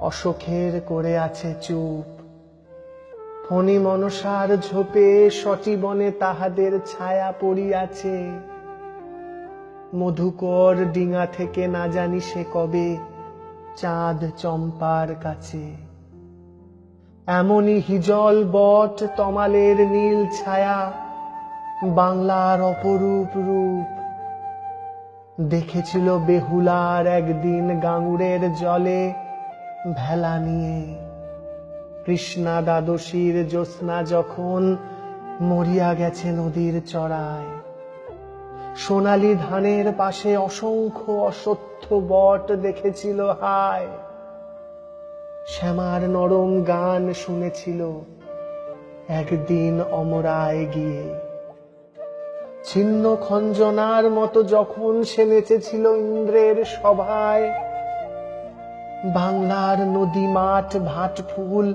অশোকের করে আছে চুপ। ফণি মনসার ঝোপে সটিবনে তাহাদের ছায়া পড়িয়াছে। মধুকর ডিঙা থেকে না জানি সে কবে চাঁদ চম্পার কাছে। এমনই হিজল বট তমালের নীল ছায়া বাংলার অপরূপ রূপ। দেখেছিল বেহুলার একদিন গাঙুরের জলে ভেলা নিয়ে। কৃষ্ণা দ্বাদশীর জ্যোৎস্না যখন মরিয়া গেছে নদীর চড়ায়, সোনালি ধানের পাশে অসংখ্য অসত্য বট দেখেছিল হায়। শ্যামার নরম গান শুনেছিল একদিন অমরায় গিয়ে। ছিন্ন খঞ্জনার মতো যখন সে নেচেছিল ইন্দ্রের সভায় বাংলার নদী মাঠ ভাট ফুল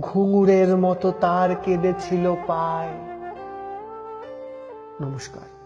ঘুঙুরের মতো তার কেঁদেছিল পায়। নমস্কার।